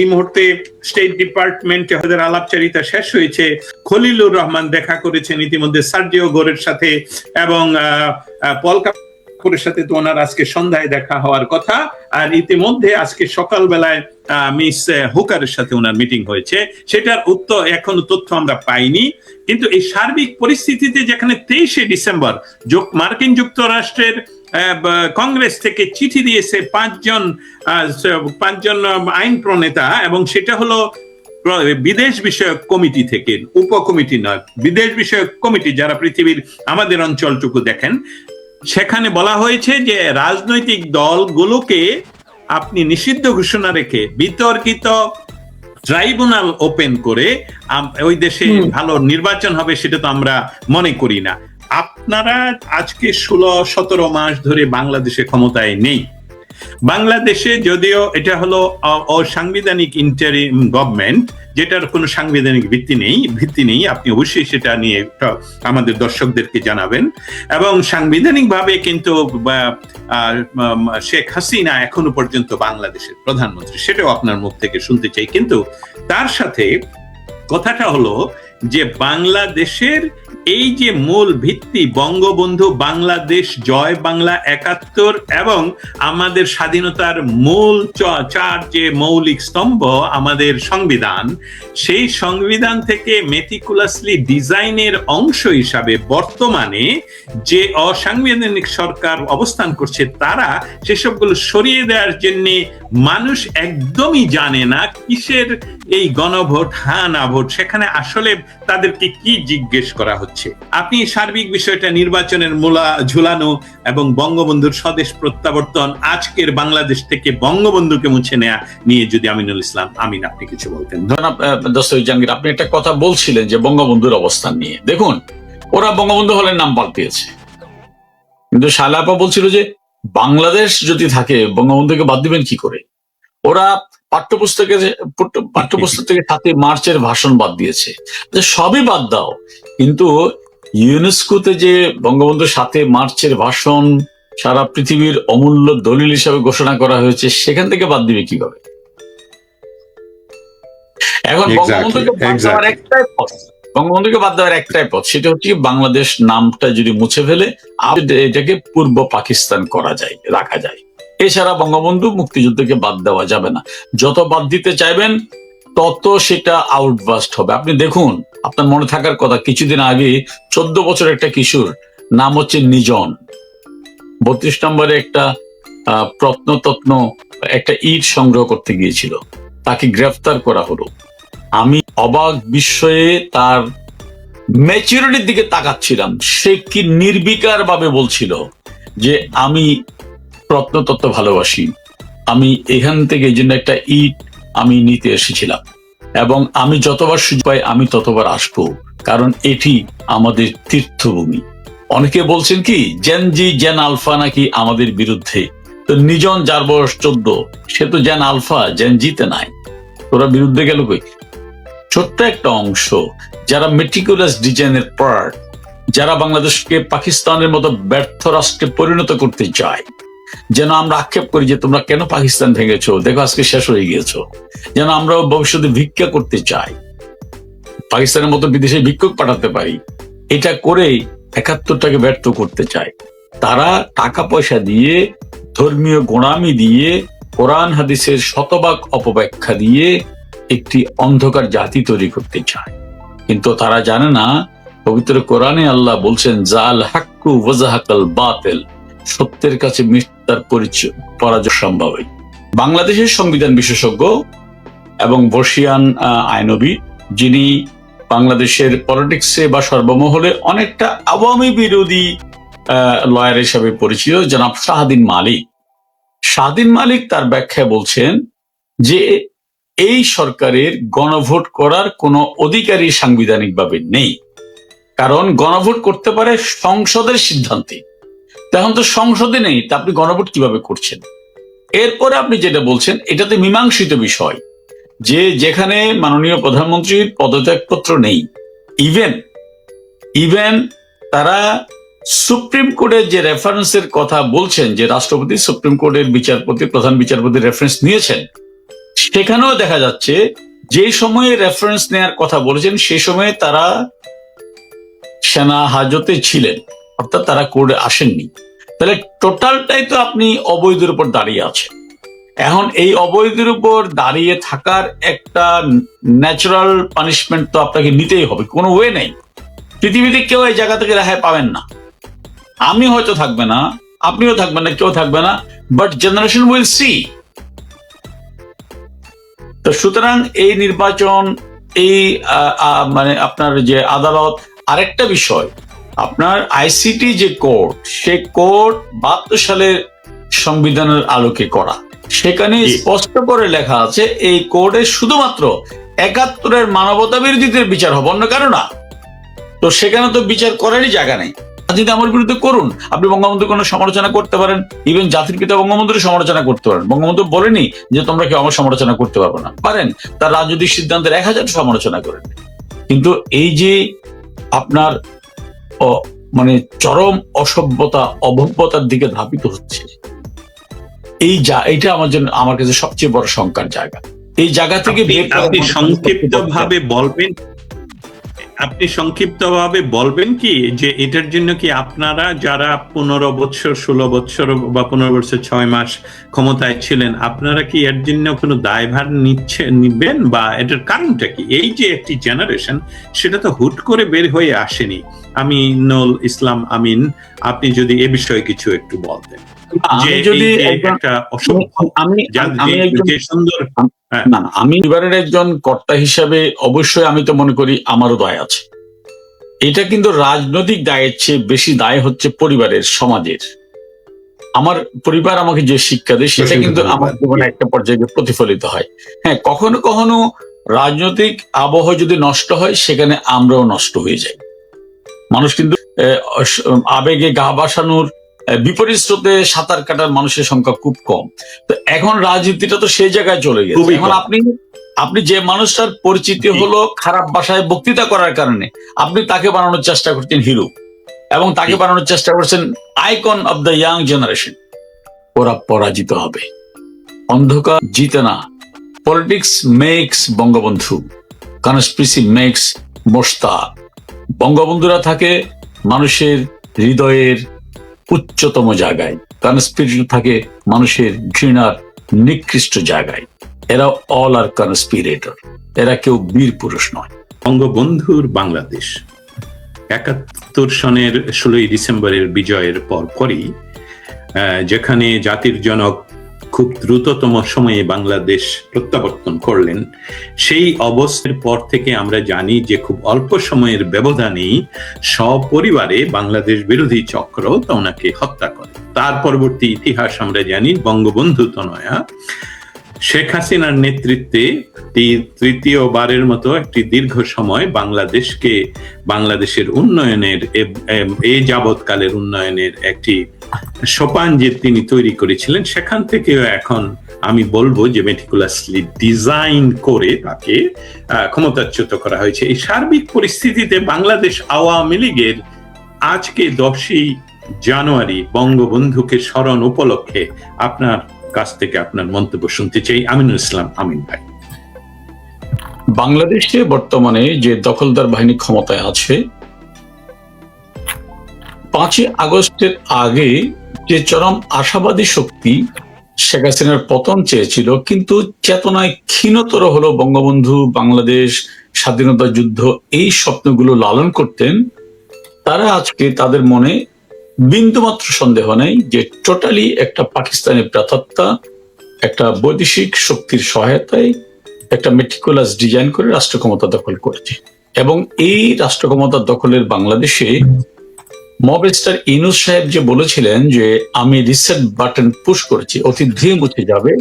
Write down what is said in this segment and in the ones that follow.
এই মুহূর্তে স্টেট ডিপার্টমেন্টে ওদের আলাপচারিতা শেষ হয়েছে। খলিলুর রহমান দেখা করেছেন ইতিমধ্যে সার্জিও গোরের সাথে এবং পল সাথে তো ওনার আজকে সন্ধ্যায় দেখা হওয়ার কথা। আর ইতিমধ্যে আজকে সকালবেলায় মিস হুকারের সাথে ওনার মিটিং হয়েছে। সেটার উত্তর, এখনও তথ্য আমরা পাইনি। কিন্তু এই সার্বিক পরিস্থিতিতে যেখানে তেইশে ডিসেম্বর মার্কিন যুক্তরাষ্ট্রের কংগ্রেস থেকে চিঠি দিয়েছে পাঁচজন পাঁচজন আইন প্রণেতা এবং সেটা হলো বিদেশ বিষয়ক কমিটি থেকে উপকমিটি নয় বিদেশ বিষয়ক কমিটি যারা পৃথিবীর আমাদের অঞ্চলটুকু দেখেন সেখানে বলা হয়েছে যে রাজনৈতিক দলগুলোকে আপনি নিষিদ্ধ ঘোষণা রেখে বিতর্কিত ট্রাইব্যুনাল ওপেন করে ওই দেশে ভালো নির্বাচন হবে সেটা তো আমরা মনে করি না। আপনারা আজকে ষোলো, সতেরো মাস ধরে বাংলাদেশে ক্ষমতায় নেই। বাংলাদেশে যদিও এটা হলো অসাংবিধানিক ইন্টারিম গভর্নমেন্ট যেটার কোনো সাংবিধানিক ভিত্তি নেই ভিত্তি নেই, আপনি অবশ্যই সেটা নিয়ে আমাদের দর্শকদেরকে জানাবেন। এবং সাংবিধানিকভাবে কিন্তু শেখ হাসিনা এখনও পর্যন্ত বাংলাদেশের প্রধানমন্ত্রী, সেটাও আপনার মুখ থেকে শুনতে চাই। কিন্তু তার সাথে কথাটা হলো যে বাংলাদেশের এই যে মূল ভিত্তি বঙ্গবন্ধু বাংলাদেশ জয় বাংলা একাত্তর এবং আমাদের স্বাধীনতার মূল চার যে মৌলিক স্তম্ভ, আমাদের সংবিধান, সেই সংবিধান থেকে মেটিকুলাসলি ডিজাইনের অংশ হিসাবে বর্তমানে যে অসাংবিধানিক সরকার অবস্থান করছে, তারা সেসবগুলো সরিয়ে দেওয়ার জন্য মানুষ একদমই জানে না কিসের এই গণভোট হ্যাঁ না ভোট, সেখানে আসলে তাদেরকে কি জিজ্ঞেস করা হচ্ছে? আপনি সার্বিক বিষয়টা নির্বাচনের মূলা ঝুলানো এবং বঙ্গবন্ধুর স্বদেশ প্রত্যাবর্তন, আজকের বাংলাদেশ থেকে বঙ্গবন্ধুকে মুছে নেয়া নিয়ে যদি আমিনুল ইসলাম, আমিন আপনি কিছু বলতেন। জাহাঙ্গীর, আপনি একটা কথা বলছিলেন যে বঙ্গবন্ধুর অবস্থান নিয়ে। দেখুন, ওরা বঙ্গবন্ধু হলের নাম পাল্টিয়েছে। কিন্তু শালাপা বলছিল যে, বাংলাদেশ যদি থাকে, বঙ্গবন্ধুকে বাদ দিবেন কি করে? ওরা পাঠ্যপুস্তকে পুট- পাঠ্যপুস্তক থেকে সাতই মার্চের ভাষণ বাদ দিয়েছে। সবই বাদ দাও। কিন্তু ইউনেস্কোতে যে বঙ্গবন্ধু সাতই মার্চের ভাষণ সারা পৃথিবীর অমূল্য দলিল হিসাবে ঘোষণা করা হয়েছে সেখান থেকে বাদ দিবে কীভাবে? এখন Exactly, বঙ্গবন্ধুকে বাদ দেওয়ার একটাই পথ বঙ্গবন্ধুকে বাদ দেওয়ার একটাই পথ সেটা হচ্ছে বাংলাদেশ নামটা যদি মুছে ফেলে এটাকে পূর্ব পাকিস্তান করা যায় রাখা যায়। এছাড়া বঙ্গবন্ধু মুক্তিযুদ্ধকে বাদ দেওয়া যাবে না। যত বাদ দিতে চাইবেন, তত সেটা আউটবাস্ট হবে। আপনি দেখুন, আপনার মনে থাকার কথা, কিছুদিন আগে চোদ্দ বছর একটা কিশোর, নাম হচ্ছে নিজন। বত্রিশ নম্বরে একটা প্রত্নতত্ন, একটা ইট সংগ্রহ করতে গিয়েছিল। তাকে গ্রেফতার করা হলো। আমি অবাক বিস্ময়ে তার ম্যাচুরিটির দিকে তাকাচ্ছিলাম। সে কি নির্বিকার ভাবে বলছিল যে, আমি প্রত্নতত্ত্ব ভালোবাসি। আমি এখান থেকে এই জন্য একটা ইট আমি নিতে এসেছিলাম। এবং আমি যতবার সুযোগ পাই, আমি ততবার আসব। কারণ এটি আমাদের তীর্থভূমি। অনেকে বলছেন কি জেনজি জেন আলফা নাকি আমাদের বিরুদ্ধে? তো নিজন যার বয়স চোদ্দ, সে তো জেন আলফা জেন জিতে নাই। তোরা বিরুদ্ধে গেল কই? ছোট্ট একটা অংশ, যারা মেটিকুলাস ডিজাইনের পার্ট যারা বাংলাদেশকে পাকিস্তানের মতো ব্যর্থ রাষ্ট্রে পরিণত করতে চায় যেন আমরা আক্ষেপ করি যে তোমরা কেন পাকিস্তান ভেঙেছো? দেখো, আজকে শেষ হয়ে গিয়েছো। যেন আমরাও ভবিষ্যতে ভিক্ষা করতে চাই। পাকিস্তানের মতো বিদেশে ভিক্ষুক পাঠাতে পারি। এটা করে একাত্তরটাকে ব্যর্থ করতে চায় তারা টাকা পয়সা দিয়ে, ধর্মীয় গোড়ামি দিয়ে, কোরআন, হাদিসের শতভাগ অপব্যাখ্যা দিয়ে একটি অন্ধকার জাতি তৈরি করতে চায়। কিন্তু তারা জানে না, পবিত্র কোরআনে আল্লাহ বলছেন, জাল হাক্কু বাতেল। সত্যের কাছে মিথ্যার পরিচয় পরাজয় সম্ভবই। বাংলাদেশের সংবিধান বিশেষজ্ঞ এবং বর্ষিয়ান আইনবিদ যিনি বাংলাদেশের পলিটিক্সে বা সর্বমহলে অনেকটা আওয়ামী বিরোধী লয়ার হিসাবে পরিচিত জনাব শাহাদিন মালিক। শাহাদিন মালিক তার ব্যাখ্যায় বলছেন যে এই সরকারের গণভোট করার কোনো অধিকারী সাংবিধানিকভাবে নেই। কারণ গণভোট করতে পারে সংসদের সিদ্ধান্তে। তখন তো সংসদে নেই, তা আপনি গণভোট কীভাবে করছেন? এরপরে আপনি যেটা বলছেন, এটাতে মীমাংসিত বিষয়। যে যেখানে মাননীয় প্রধানমন্ত্রীর পদত্যাগপত্র নেই ইভেন ইভেন তারা সুপ্রিম কোর্টের যে রেফারেন্সের কথা বলছেন, যে রাষ্ট্রপতি সুপ্রিম কোর্টের বিচারপতি, প্রধান বিচারপতি রেফারেন্স নিয়েছেন, সেখানেও দেখা যাচ্ছে যে সময়ে রেফারেন্স নেয়ার কথা বলেছেন, সে সময়ে তারা সেনা হাজতে ছিলেন। অর্থাৎ তারা কোর্টে আসেননি। তাহলে টোটালটাই তো আপনি অবৈধের উপর দাঁড়িয়ে আছেন। এখন এই অবৈধের উপর দাঁড়িয়ে থাকার একটা ন্যাচারাল পানিশমেন্ট তো আপনাকে নিতেই হবে, কোনো ওয়ে নেই। পৃথিবীতে কেউ এই জায়গা থেকে রেহাই পাবেন না। আমি হয়তো থাকবে না, আপনিও থাকবেন না, কেউ থাকবে না বাট জেনারেশন উইল সি তো সুতরাং এই নির্বাচন, এই মানে আপনার যে আদালত, আরেকটা বিষয় আপনার আইসিটি যে কোর্ট সে কোর্ট বাহাত্তর সালের সংবিধানের আলোকে করা। সেখানে স্পষ্ট করে লেখা আছে এই কোর্টে শুধুমাত্র একাত্তরের মানবতা বিরোধীদের বিচার হবে অন্য কারও না। তো সেখানে তো বিচার করারই জায়গা নেই। রাজনীতি আমার বিরুদ্ধে করুন। আপনি বঙ্গবন্ধুর কোনো সমালোচনা করতে পারেন ইভেন জাতির পিতা বঙ্গবন্ধুর সমালোচনা করতে পারেন। বঙ্গবন্ধু বলেনি যে তোমরা কেউ আমার সমালোচনা করতে পারব না। পারেন তার রাজনৈতিক সিদ্ধান্তের এক হাজার সমালোচনা করেন। কিন্তু এই যে আপনার মানে চরম অসভ্যতা অভব্যতার দিকে ধাবিত হচ্ছে। এই যা এটা আমার জন্য আমার কাছে সবচেয়ে বড় শঙ্কার জায়গা। এই জায়গা থেকে সংক্ষিপ্ত ভাবে বলবেন আপনি সংক্ষিপ্ত ভাবে বলবেন কি যে এটার জন্য কি আপনারা যারা পনেরো বছর, ষোলো বছর বা পনেরো বছর ছয় মাস ক্ষমতায় ছিলেন, আপনারা কি এর জন্য কোনো দায়ভার নিচ্ছে, নিবেন? বা এটার কারণটা কি? এই যে একটি জেনারেশন সেটা তো হুট করে বের হয়ে আসেনি। আমি নল ইসলাম আমিন, আপনি যদি এ বিষয়ে কিছু একটু বলতেন। যে আমি যদি একটা সুন্দর না পরিবারের একজন কর্তা হিসাবে অবশ্যই আমি তো মনে করি আমারও দায় আছে। এটা কিন্তু রাজনৈতিক দায়ের চেয়ে বেশি দায় হচ্ছে পরিবারের সমাজের। আমার পরিবার আমাকে যে শিক্ষা দেয় সেটা কিন্তু আমার জীবনে একটা পর্যায়ে প্রতিফলিত হয়। হ্যাঁ কখনো কখনো রাজনৈতিক আবহ যদি নষ্ট হয় সেখানে আমরাও নষ্ট হয়ে যাই। মানুষ কিন্তু আহ, আবেগে গা বাসানোর বিপরীত স্রোতে সাঁতার কাটার মানুষের সংখ্যা খুব কম। তো এখন রাজনীতিটা তো সেই জায়গায় চলে গেছে। এখন আপনি আপনি যে মানুষটার পরিচিতি হলো খারাপ ভাষায় বক্তৃতা করার কারণে আপনি তাকে বানানোর চেষ্টা করছেন হিরো। এবং তাকে বানানোর চেষ্টা করছেন icon of the young generation. ওরা পরাজিত হবে। অন্ধকার জিতে না। Politics makes Bangabandhu. Conspiracy makes মোস্তা বঙ্গবন্ধুরা থাকে মানুষের হৃদয়ের উচ্চতম জায়গায়। কনস্পিরিট থাকে মানুষের ঘৃণার নিকৃষ্ট জায়গায়। এরা অল আর কনস্পিরেটর এরা কেউ বীর পুরুষ নয়। বঙ্গবন্ধুর বাংলাদেশ। একাত্তর সনের ষোলোই ডিসেম্বরের বিজয়ের পর পরই আহ, যেখানে জাতির জনক খুব দ্রুততম সময়ে বাংলাদেশ প্রত্যাবর্তন করলেন। সেই অবস্থার পর থেকে আমরা জানি যে খুব অল্প সময়ের ব্যবধানেই সপরিবারে বাংলাদেশ বিরোধী চক্র ওনাকে হত্যা করে। তার পরবর্তী ইতিহাস আমরা জানি বঙ্গবন্ধু তনয়া। শেখ হাসিনার নেতৃত্বে তৃতীয়বারের মতো একটি দীর্ঘ সময় বাংলাদেশকে বাংলাদেশের উন্নয়নের এ- যাবৎকালের উন্নয়নের একটি সোপান যে তিনি তৈরি করেছিলেন, সেখান থেকেও এখন আমি বলব যে মেটিকুলাসলি ডিজাইন করে তাকে ক্ষমতাচ্যুত করা হয়েছে। এই সার্বিক পরিস্থিতিতে বাংলাদেশ আওয়ামী লীগের আজকে দশই জানুয়ারি বঙ্গবন্ধুকে স্মরণ উপলক্ষে আপনার কাছ থেকে আপনার মন্তব্য শুনতে চাই। আমিনুল ইসলাম, আমিন ভাই। বাংলাদেশে বর্তমানে যে দখলদার বাহিনী ক্ষমতায় আছে, পাঁচই আগস্টের আগে যে চরম আশাবাদী শক্তি শেখ হাসিনার পতন চেয়েছিল, কিন্তু চেতনায় ক্ষীণতর হলো বঙ্গবন্ধু, বাংলাদেশ, স্বাধীনতা যুদ্ধ, এই স্বপ্নগুলো লালন করতেন। তারা আজকে তাদের মনে বিন্দুমাত্র সন্দেহ নেই যে টোটালি একটা পাকিস্তানি প্রাতাত্মা একটা বৈদেশিক শক্তির সহায়তায় একটা মেটিকুলাস ডিজাইন করে রাষ্ট্র ক্ষমতা দখল করেছে। এবং এই রাষ্ট্র ক্ষমতা দখলের বাংলাদেশে মবেস্টার ইনুস সাহেব যে বলেছিলেন যে, আমি রিসেট বাটন পুশ করেছি, অতি ধীরে মুছে যাবে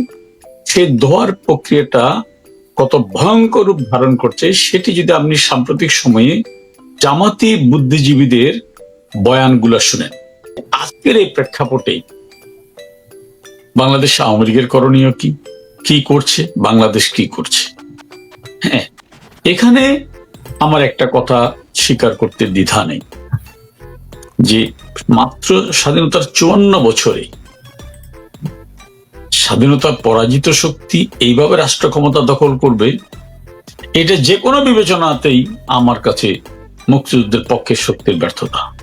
সেই ধোয়ার প্রক্রিয়াটা কত ভয়ঙ্কর রূপ ধারণ করছে। সেটি যদি আপনি সাম্প্রতিক সময়ে জামাতি বুদ্ধিজীবীদের বয়ানগুলো শুনেন। আজকের এই প্রেক্ষাপটে বাংলাদেশ আওয়ামী লীগের করণীয় কি? কি করছে? বাংলাদেশ কি করছে? হ্যাঁ এখানে আমার একটা কথা স্বীকার করতে দ্বিধা নেই যে মাত্র স্বাধীনতার চুয়ান্ন বছরে স্বাধীনতা পরাজিত শক্তি এইভাবে রাষ্ট্র ক্ষমতা দখল করবে, এটা যে কোনো বিবেচনাতেই আমার কাছে মুক্তিযুদ্ধের পক্ষে শক্তির ব্যর্থতা।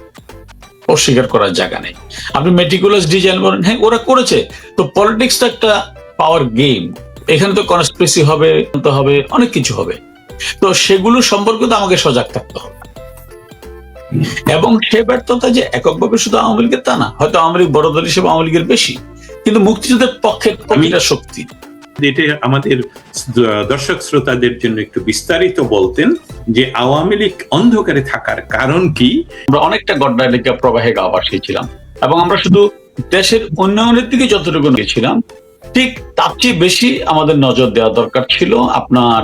অস্বীকার করার জায়গা নেই। আপনি মেটিকুলাস ডিজাইন বলেন হ্যাঁ ওরা করেছে। তো পলিটিক্সটা একটা পাওয়ার গেম এখানে তো কনস্পিরেসি হবে তো হবে অনেক কিছু হবে। তো সেগুলো সম্পর্কে তো আমাকে সজাগ থাকতে হবে। এবং সে ব্যর্থতা যে এককভাবে শুধু আওয়ামী লীগের তা না হয়তো আওয়ামী লীগ বড় দল হিসেবে আওয়ামী লীগের বেশি কিন্তু মুক্তিযুদ্ধের পক্ষের শক্তি? এটা আমাদের দর্শক শ্রোতাদের জন্য একটু বিস্তারিত বলতেন যে আওয়ামী লীগ অন্ধকারে থাকার কারণ কি? আমরা অনেকটা গড্ডালিকা প্রবাহে গা ভাসিয়েছিলাম। এবং আমরা শুধু দেশের উন্নয়নের দিকে যতটুকু গেছিলাম ঠিক তার চেয়ে বেশি আমাদের নজর দেওয়া দরকার ছিল আপনার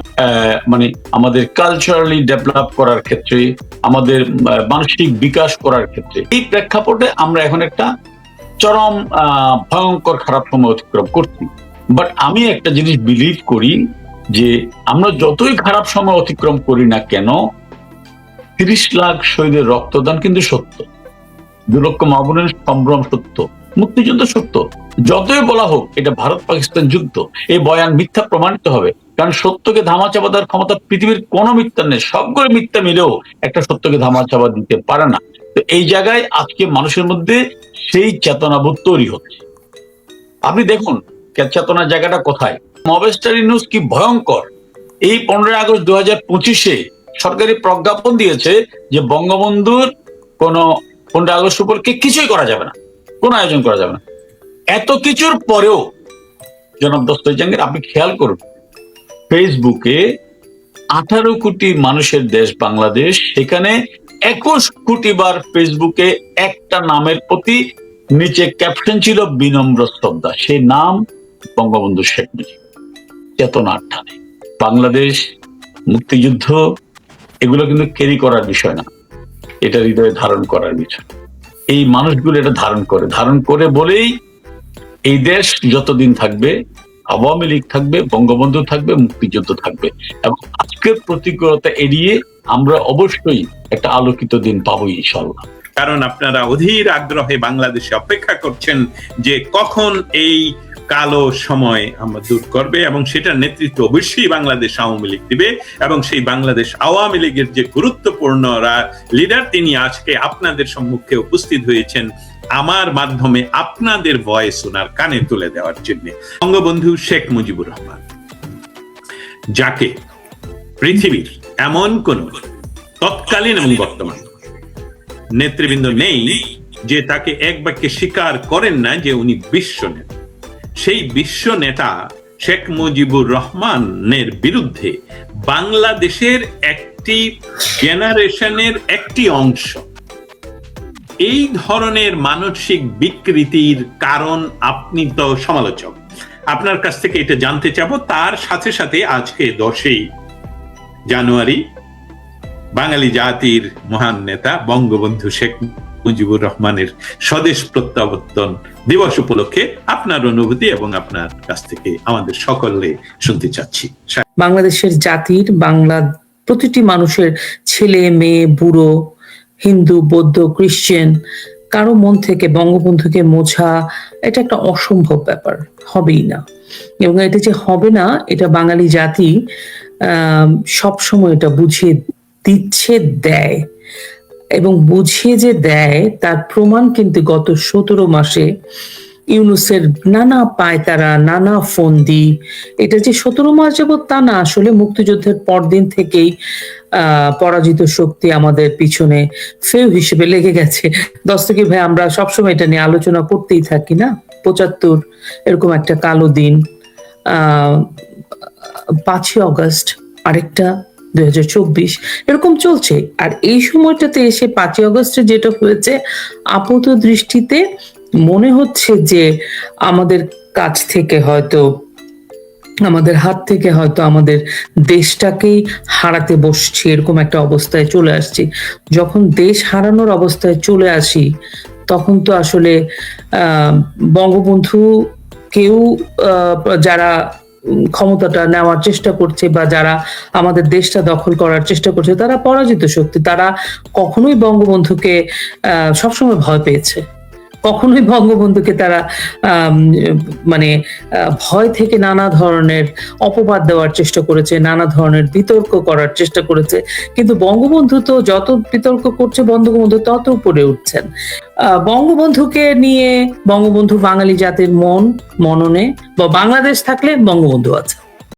মানে আমাদের কালচারালি ডেভেলপ করার ক্ষেত্রে, আমাদের মানসিক বিকাশ করার ক্ষেত্রে। এই প্রেক্ষাপটে আমরা এখন একটা চরম ভয়ঙ্কর খারাপ সময় অতিক্রম করছি। বাট আমি একটা জিনিস বিলিভ করি যে আমরা যতই খারাপ সময় অতিক্রম করি না কেন, তিরিশ লাখ শহীদের রক্তদান কিন্তু সত্য। দু লক্ষ মামুনের সম্ভ্রম সত্য, মুক্তিযুদ্ধ সত্য। যতই বলা হোক, এটা ভারত পাকিস্তান যুদ্ধ। এই বয়ান মিথ্যা প্রমাণিত হবে। কারণ সত্যকে ধামাচাপা দেওয়ার ক্ষমতা পৃথিবীর কোনো মিথ্যা নেই। সবগুলো মিথ্যা মিলেও একটা সত্যকে ধামাচাপা দিতে পারে না। তো এই জায়গায় আজকে মানুষের মধ্যে সেই চেতনাবোধ তৈরি হচ্ছে। আপনি দেখুন চেতনার জায়গাটা কোথায়? মবেস্টারি নিউজ কি ভয়ঙ্কর? এই পনেরোই আগস্ট দু হাজার পঁচিশে সরকারি প্রজ্ঞাপন দিয়েছে যে বঙ্গবন্ধুর কোন পনেরোই আগস্ট উপলক্ষে কিছুই করা যাবে না। কোনো আয়োজন করা যাবে না। এত কিছুর পরেও জনাব দস্তজাঙ্গের আপনি খেয়াল করুন, ফেসবুকে আঠারো কোটি মানুষের দেশ বাংলাদেশ, সেখানে একুশ কোটি বার ফেসবুকে একটা নামের প্রতি নিচে ক্যাপশন ছিল বিনম্র শ্রদ্ধা। সেই নাম বঙ্গবন্ধু শেখ মুজিব। চেতনার টানে। বাংলাদেশ, মুক্তিযুদ্ধ, এগুলো কিন্তু ক্যারি করার বিষয় না। এটা হৃদয়ে ধারণ করার বিষয়। এই মানুষগুলো এটা ধারণ করে। ধারণ করে বলেই এই দেশ যতদিন থাকবে, আওয়ামী লীগ থাকবে, বঙ্গবন্ধু থাকবে, মুক্তিযুদ্ধ থাকবে। এবং আজকের প্রতিকূলতা এড়িয়ে আমরা অবশ্যই একটা আলোকিত দিন পাবো ইনশাল্লাহ কারণ আপনারা অধীর আগ্রহে বাংলাদেশে অপেক্ষা করছেন যে কখন এই কালো সময় আমরা দূর করবে এবং সেটার নেতৃত্ব অবশ্যই বাংলাদেশ আওয়ামী লীগ দিবে এবং সেই বাংলাদেশ আওয়ামী লীগের যে গুরুত্বপূর্ণ লিডার তিনি আজকে আপনাদের সম্মুখে উপস্থিত হয়েছেন আমার মাধ্যমে আপনাদের ভয়েস ওনার কানে তুলে দেওয়ার জন্য। বঙ্গবন্ধু শেখ মুজিবুর রহমান, যাকে পৃথিবীর এমন কোন তৎকালীন এবং বর্তমান নেতৃবৃন্দ নেই যে তাকে এক বাক্যে স্বীকার করেন না যে উনি বিশ্ব নেতা। সেই বিশ্ব নেতা শেখ মুজিবুর রহমানের বিরুদ্ধে বাংলাদেশের একটি জেনারেশনের একটি অংশ। এই ধরনের মানসিক বিকৃতির কারণ আপনি তো সমালোচক। আপনার কাছ থেকে এটা জানতে চাবো, তার সাথে সাথে আজকে দশই জানুয়ারি, বাঙালি জাতির মহান নেতা, বঙ্গবন্ধু শেখ মুজিবুর রহমানের স্বদেশ প্রত্যাবর্তন দিবস উপলক্ষে আপনার অনুভূতি এবং আপনার কাছ থেকে আমাদের সকলে শুনতে চাচ্ছি। বাংলাদেশের জাতির, বাংলা প্রতিটি মানুষের ছেলে, মেয়ে, বুড়ো, হিন্দু, বৌদ্ধ, খ্রিশ্চান, কারও মন থেকে, বঙ্গবন্ধুকে মোছা, এটা একটা অসম্ভব ব্যাপার, হবেই না। এবং এটা যে হবে না, এটা বাঙালি জাতি সব সময় এটা বুঝিয়ে দিচ্ছে, দেয়। এবং বুঝিয়ে যে দেয়, তার প্রমাণ কিন্তু গত সতেরো মাসে ইউনুসের নানা পায়তারা, নানা ফন্দি, এটা যে সতেরো মাস যাবৎ তা না, আসলে মুক্তিযুদ্ধের পরদিন থেকেই পরাজিত শক্তি আমাদের পিছনে ফেউ হিসেবে লেগে গেছে। দস্তকি ভাই, আমরা সবসময় এটা নিয়ে আলোচনা করতেই থাকি না? পঁচাত্তর, এরকম একটা কালো দিন আহ পাঁচই অগস্ট, আরেকটা দুই এরকম চলছে। আর এই সময়টাতে এসে পাঁচই অগস্টে যেটা হয়েছে আপাত দৃষ্টিতে মনে হচ্ছে যে আমাদের কাছ থেকে হয়তো, আমাদের হাত থেকে হয়তো আমাদের দেশটাকেই হারাতে বসছি, এরকম একটা অবস্থায় চলে আসছি। যখন দেশ হারানোর অবস্থায় চলে আসি, তখন তো আসলে, আহ, বঙ্গবন্ধু কেউ যারা ক্ষমতাটা নেওয়ার চেষ্টা করছে বা যারা আমাদের দেশটা দখল করার চেষ্টা করছে, তারা পরাজিত শক্তি, তারা কখনোই বঙ্গবন্ধুকে সবসময় ভয় পেয়েছে। কখনোই বঙ্গবন্ধুকে তারা মানে ভয় থেকে নানা ধরনের অপবাদ দেওয়ার চেষ্টা করেছে, নানা ধরনের বিতর্ক করার চেষ্টা করেছে। কিন্তু বঙ্গবন্ধু তো যত বিতর্ক করছে বঙ্গবন্ধু তত উপরে উঠছেন। বঙ্গবন্ধুকে নিয়ে বঙ্গবন্ধু বাঙালি জাতির মন, মননে, বা বাংলাদেশ থাকলে বঙ্গবন্ধু আছে।